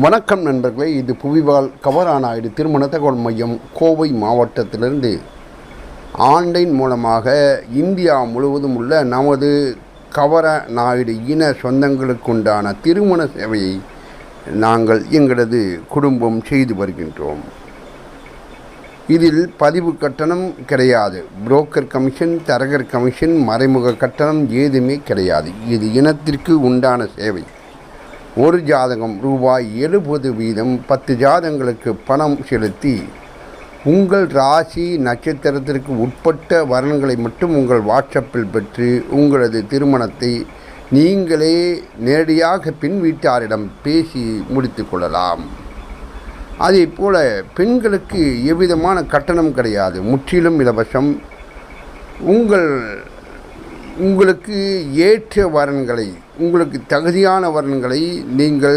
வணக்கம் நண்பர்களே இது புவிவால் கவரானாயுடு திருமண தகவல் மையம் கோவை மாவட்டத்திலிருந்து. ஆன்லைன் மூலமாக இந்தியா முழுவதும் உள்ள நமது கவர நாயுடு இன சொந்தங்களுக்குண்டான திருமண சேவையை நாங்கள் எங்களது குடும்பம் செய்து வருகின்றோம். இதில் பதிவு கட்டணம் கிடையாது. புரோக்கர் கமிஷன் தரகர் கமிஷன் மறைமுக கட்டணம் ஏதுமே கிடையாது. இது இனத்திற்கு உண்டான சேவை. ஒரு ஜாதகம் ரூபாய் எழுபது வீதம் பத்து ஜாதகங்களுக்கு பணம் செலுத்தி உங்கள் ராசி நட்சத்திரத்திற்கு உட்பட்ட வரன்களை மட்டும் உங்கள் வாட்ஸ்அப்பில் பெற்று உங்களது திருமணத்தை நீங்களே நேரடியாக பெண் வீட்டாரிடம் பேசி முடித்து கொள்ளலாம். அதே போல் பெண்களுக்கு எவ்விதமான கட்டணம் கிடையாது. முற்றிலும் இலவசம். உங்கள் உங்களுக்கு ஏற்ற வரன்களை உங்களுக்கு தகுதியான வரன்களை நீங்கள்